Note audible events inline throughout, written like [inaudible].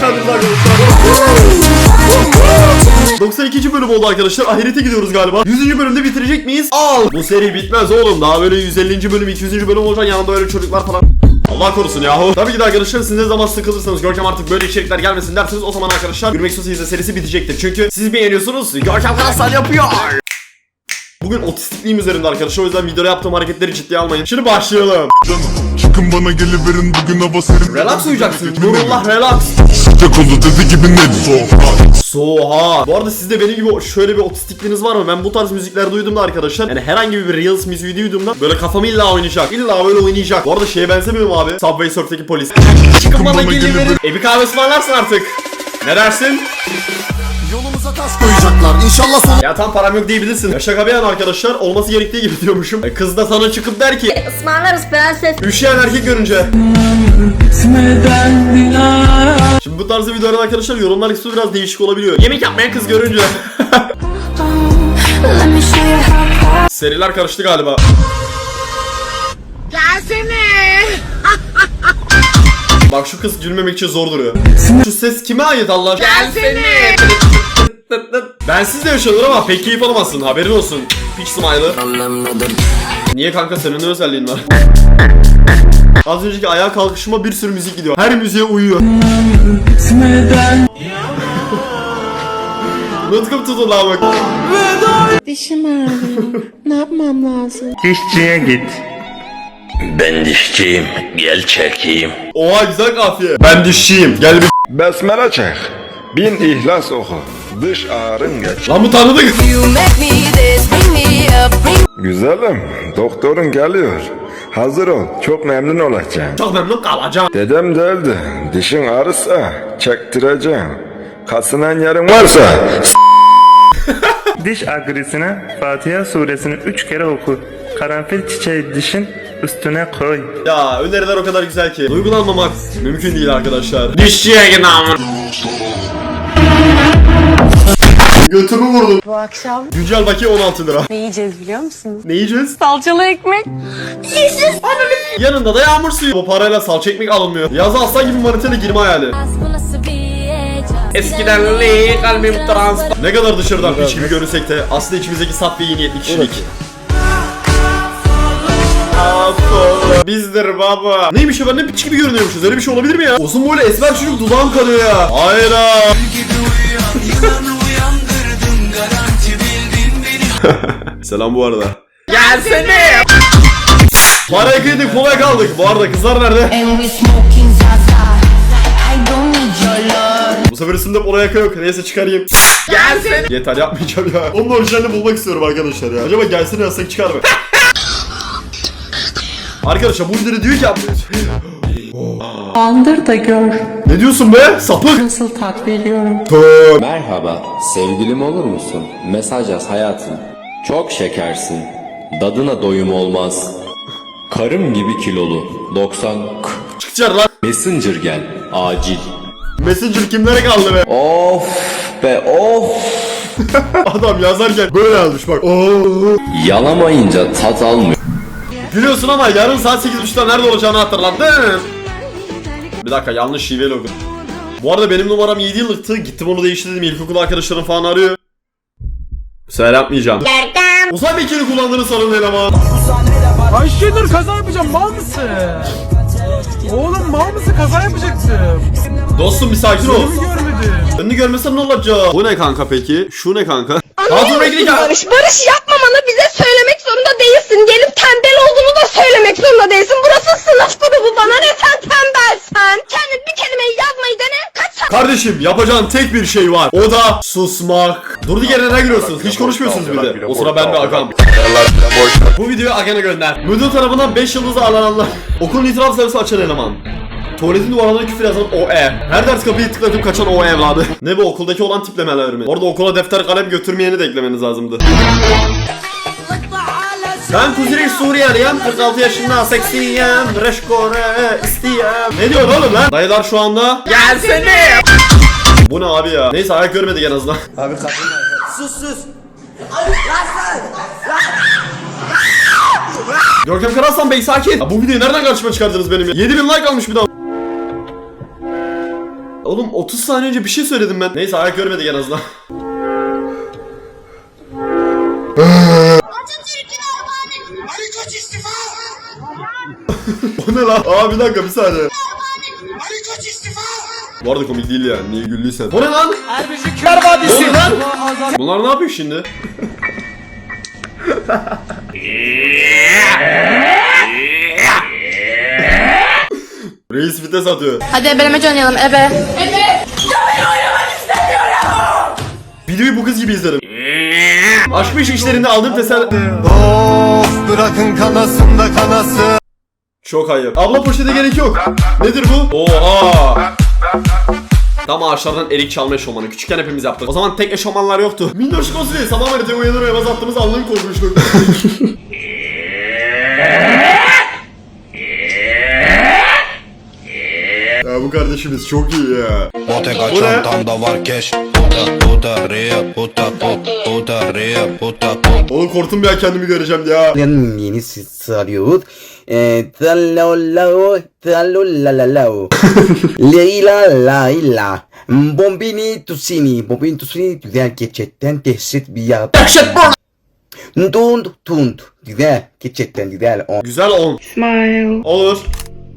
geldiniz arkadaşlar. 92. bölüm oldu arkadaşlar. Ahirete gidiyoruz galiba. 100. bölümde bitirecek miyiz? Al. Bu seri bitmez oğlum. Daha böyle 150. bölüm, 200. bölüm olacak. Yanında öyle çocuklar falan. Allah korusun yahu. Tabii ki de arkadaşlar siz ne zaman sıkılırsanız Görkem artık böyle içerikler gelmesin derseniz o zaman arkadaşlar Gülmek izle serisi bitecektir. Çünkü siz beğeniyorsunuz. Görkem Karasal yapıyor. Bugün otistikliğim üzerinde arkadaşlar. O yüzden videoda yaptığım hareketleri ciddiye almayın. Şimdi başlayalım. Çıkın bana geliverin bugün hava serin Relax uyuyacaksın. Nurullah relax. Sıcak oldu dedi gibi ne Soğuk Soha. Bu arada sizde benim gibi şöyle bir otistikliğiniz var mı? Ben bu tarz müzikler duyduğumda arkadaşlar yani herhangi bir Reels müziği duyduğumda böyle kafam illa oynayacak. İlla böyle oynayacak. Bu arada şeye benzemiyor mu abi? Subway Surf'teki polis. Çıkın bana gelin verin. E bir kahve ısmarlarsın artık. Ne dersin? Taş koyacaklar. İnşallah son Ya tam param yok diyebilirsin. Ya şaka bir yana arkadaşlar olması gerektiği gibi diyormuşum. E kız da sana çıkıp der ki Ismarlarız prenses. üşüyen erkek görünce. Şimdi bu tarz videolar arkadaşlar yorumlar kısmı biraz değişik olabiliyor. Yemek yapmayan kız görünce. [laughs] Seriler karıştı galiba. Gelsene. Bak şu kız gülmemek için zor duruyor. Şu ses kime ait Allah aşkına? Gelsene. Ben siz de yaşanır ama pek keyif alamazsın haberin olsun. Peach Smile'ı. Niye kanka senin ne özelliğin var? Az önceki ayağa kalkışıma bir sürü müzik gidiyor. Her müziğe uyuyor. Nutkum tutuldu bak. Dişim ağrıyor. ne yapmam lazım? Dişçiye git. Ben dişçiyim, gel çekeyim. Oha güzel kafiye. Ben dişçiyim. Gel bir... Besmele çek. Bin ihlas oku. Dış ağrın geç. Lan bu tanıdık. Güzelim. Doktorun geliyor. Hazır ol. Çok memnun olacağım. Çok memnun kalacağım. Dedem deldi. Dişin ağrısa çektireceğim. Kasınan yerin varsa [laughs] Diş agrisine Fatiha suresini üç kere oku. Karanfil çiçeği dişin üstüne koy. Ya öneriler o kadar güzel ki. Duygulanmamak mümkün değil arkadaşlar. Dişçiye gidin Götümü vurdum. Bu akşam Güncel bakiye 16 lira. ne yiyeceğiz biliyor musunuz? Ne yiyeceğiz? Salçalı ekmek. Yanında da yağmur suyu. Bu parayla salça ekmek alınmıyor. Yaz alsan gibi manitayla girme hayali. Bu nasıl bir Eskiden kalbim trans. Ne kadar dışarıdan piç gibi görünsek de aslında içimizdeki saf ve iyi niyetli kişilik. Affola bizdir baba. Neymiş ya ben ne piç gibi görünüyormuşuz öyle bir şey olabilir mi ya? Uzun böyle esmer çocuk dudağım kanıyor ya. Hayda. Selam bu arada. Gelsene. Parayı kıydık kolay kaldık. Bu arada kızlar nerede? Bu sefer üstünde ona yaka yok. Neyse çıkarayım. Gelsene. Yeter yapmayacağım ya. Onun orijinalini bulmak istiyorum arkadaşlar ya. Acaba gelsene yazsak çıkar mı? arkadaşlar bu biri diyor ki Andır da gör. Ne diyorsun be? Sapık. Nasıl tat veriyorum. Merhaba, sevgilim olur musun? Mesaj yaz hayatım. Çok şekersin. Dadına doyum olmaz. Karım gibi kilolu. 90 k. Çıkacak lan. Messenger gel. Acil. Messenger kimlere kaldı be? Of be of. [laughs] Adam yazarken böyle yazmış bak. Oo. Yalamayınca tat almıyor. Gülüyorsun ama yarın saat 8.30'da nerede olacağını hatırladın. Bir dakika yanlış şiveyle okudum. Bu arada benim numaram 7 yıllıktı. Gittim onu değiştirdim. İlkokul arkadaşlarım falan arıyor. Söyle yapmayacağım. Uzay mekiğini kullandığını sanın eleman. Ayşe dur kaza yapacağım mal mısın? Oğlum mal mısın kaza yapacaktım. Dostum bir sakin ol. Önümü görmedim. Önünü görmesem ne olacak? Bu ne kanka peki? Şu ne kanka? Renkli kanka. Barış, Barış yapmamanı bize söylemek zorunda değilsin. Gelip tembel olduğunu da söylemek zorunda değilsin. Burası sınıf grubu bana ne sen tembelsen. Kendin bir kelimeyi yazmayı dene. Kaç saat Kardeşim yapacağın tek bir şey var. O da susmak. Durduk yere ne gülüyorsunuz? Hiç konuşmuyorsunuz bir de. O sıra ben ve Agam. Bu videoyu Agan'a gönder. Müdür tarafından 5 yıldız ağlananlar. [laughs] Okulun itiraf servisi açan eleman. Tuvaletin duvarlarına küfür yazan OE. Her ders kapıyı tıklatıp kaçan o evladı. [laughs] ne bu okuldaki olan tiplemeler mi? Orada okula defter kalem götürmeyeni de eklemeniz lazımdı. Ben Kuzey Suriyeliyim, 46 yaşında seksiyim, reşkore isteyem. Ne diyor oğlum lan? Dayılar şu anda gelsene. Bu ne abi ya? Neyse ayak görmedik en azından. [laughs] Görkem Karaslan Bey sakin. Ya bu videoyu nereden karşıma çıkardınız benim ya? 7000 like almış bir daha. Oğlum 30 saniye önce bir şey söyledim ben. Neyse ayak görmedik en azından. [laughs] o ne lan? Aa bir dakika bir saniye. Bu arada komik değil yani. Niye güldüysen. O ne lan? Kar Ne oluyor lan? Bunlar ne yapıyor şimdi? Reis vites atıyor. Hadi ebelemeci oynayalım ebe. Videoyu bu kız gibi izlerim. Aşk meşk işlerinde aldığım teselli... Of bırakın kanasın da kanası Çok ayıp. Abla poşete gerek yok. Nedir bu? Oha. Tam ağaçlardan erik çalma eşofmanı. Küçükken hepimiz yaptık. O zaman tek eşofmanlar yoktu. Minnoş Kozli. Sabah haritaya uyanır uyanmaz attığımız anlığın korkmuştuk. [laughs] ya bu kardeşimiz çok iyi ya. Bottega Bu ne? çantamda var keş Puta puta ria puta put Puta ria puta put Oğlum korktum ya kendimi göreceğim ya. Yeni sarıyor. Talolao, talolalao. Leila [laughs] la ila. Bombini tusini, bombini tusini, güzel geçetten tehdit bir ya. Tund tund, güzel geçetten güzel. Güzel 10. Smile. Olur.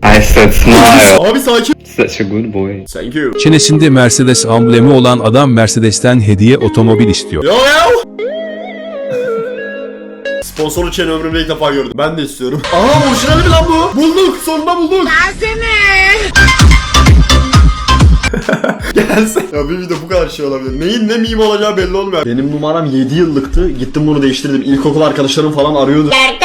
I said smile. Abi sakin. Such a good boy. Thank you. Çenesinde Mercedes amblemi olan adam Mercedes'ten hediye otomobil istiyor. Yo yo. Sponsorlu çene ömrümde ilk defa gördüm. Ben de istiyorum. Aha orijinali mi lan bu? Bulduk. Sonunda bulduk. Gelsin. [laughs] Ya bir video bu kadar şey olabilir. Neyin ne meme olacağı belli olmuyor. Benim numaram 7 yıllıktı. Gittim bunu değiştirdim. İlkokul arkadaşlarım falan arıyordu. Hatırladın?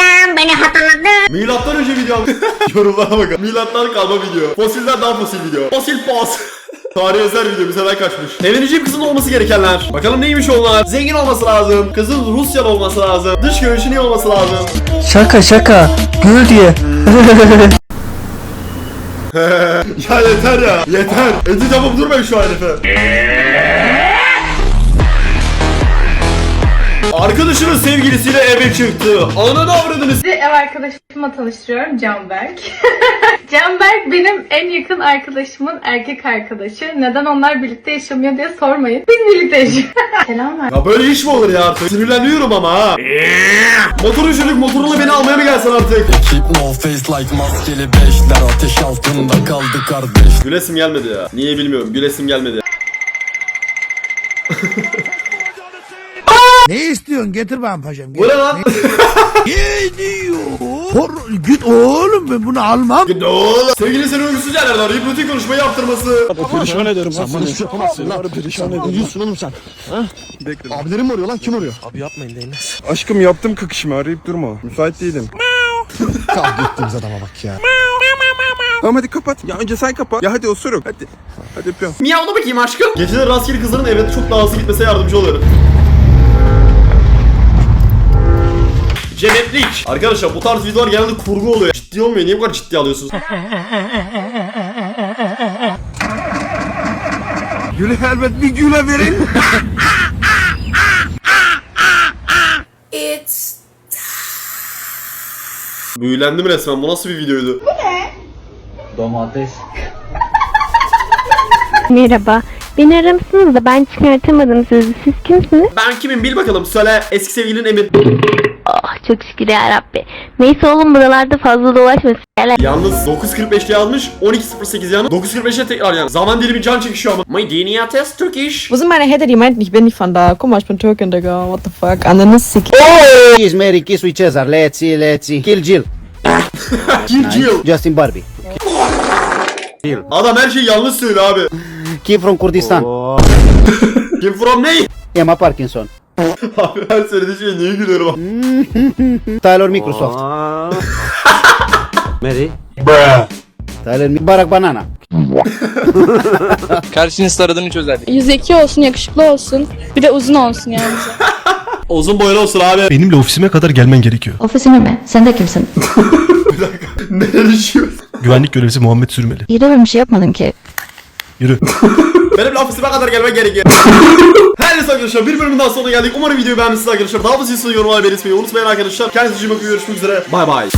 Milattan önce video. [laughs] Yorumlara bakın. Milattan kalma video. Fosilden daha fosil video. Fosil pos. [laughs] Tarih özel video bize like kaçmış. Evleneceğim kızın olması gerekenler. Bakalım neymiş onlar? Zengin olması lazım. Kızın Rusyalı olması lazım. Dış görünüşü iyi olması lazım. Şaka şaka, gül diye. [laughs] ya yeter ya. Yeter. Edit yapıp durmayın şu herife. Arkadaşının sevgilisiyle eve çıktı. Ananı avradınız. Sizi ev arkadaşımla tanıştırıyorum Canberk. [laughs] Canberk benim en yakın arkadaşımın erkek arkadaşı. Neden onlar birlikte yaşamıyor diye sormayın. Biz birlikte yaşıyoruz. [laughs] Selam ver. Ya böyle iş mi olur ya artık? Sinirleniyorum ama ha. Motor çocuk motorunu beni almaya mı gelsen artık? Keep no face like maskeli beşler Ateş altında kaldı kardeş Gülesim gelmedi ya. Niye bilmiyorum. Gülesim gelmedi. [laughs] Ne istiyorsun getir bana paşam. Bu ne lan? Ne diyor? Hor, git oğlum ben bunu almam. Ne oğlum? Sevgili seni uykusuz yerlerde arayıp rutin konuşmayı yaptırması. Perişan ederim Sen bana şey yapamazsın lan Perişan ederim Uyuyorsun oğlum sen Ha? Abilerim mi arıyor lan kim arıyor? Abi yapmayın değmez Aşkım yaptım kakışımı arayıp durma. Müsait değilim. [laughs] Kavga ettiğimiz adama bak ya Tamam hadi kapat. Ya önce sen kapat. Ya hadi osuruk. Hadi. Hadi öpüyorum. Miyavla bakayım aşkım. Geceleri rastgele kızların evet çok daha hızlı gitmesine yardımcı oluyorum. Cennetlik. Arkadaşlar bu tarz videolar genelde kurgu oluyor. Ciddi olmuyor. Niye bu kadar ciddi alıyorsunuz? Gülü elbet bir güle verin. Büyülendim resmen. Bu nasıl bir videoydu? Merhaba. Beni aramışsınız da ben çıkartamadım sözü. Siz kimsiniz? Ben kimim bil bakalım. Söyle eski sevgilin Emir. Oh çok şükür ya Rabbi. Neyse oğlum buralarda fazla dolaşma. Gel. Yalnız 9.45 yazmış. 12.08 yani. 9.45'e tekrar yani. Zaman dilimi can çekişiyor ama. My DNA test Turkish. Wo sind meine Hätte? Die meinten, ich bin nicht von da. Guck mal, ich bin Türkin, Digga. What the fuck? Mary kiss with Cesar. Let's see let's see. Kill Jill. [laughs] Kill Jill. Justin Barbie. Adam her şeyi yanlış söylüyor abi. Kim from Kurdistan? [laughs] Kim from ne? Emma Parkinson. [laughs] Abi her söylediği şeye niye gülüyorum? [laughs] Tyler Microsoft. [laughs] Mary. Tyler Mi- Barack Banana. Karşınızda aradığın üç özellik. Yüzeki olsun, yakışıklı olsun. Bir de uzun olsun yani. Uzun boylu olsun abi. Benimle ofisime kadar gelmen gerekiyor. Ofisine mi? Sen de kimsin? Neler işiyor? Güvenlik görevlisi Muhammed Sürmeli. İyi de ben bir şey yapmadım ki. Yürü. Benim ofisime kadar gelmek gerekiyor. [laughs] Her neyse arkadaşlar bir bölümün daha sonuna geldik. Umarım videoyu beğenmişsiniz arkadaşlar. Daha fazla yorumlar belirtmeyi unutmayın arkadaşlar. Kendinize iyi bakın görüşmek üzere. Bay bay.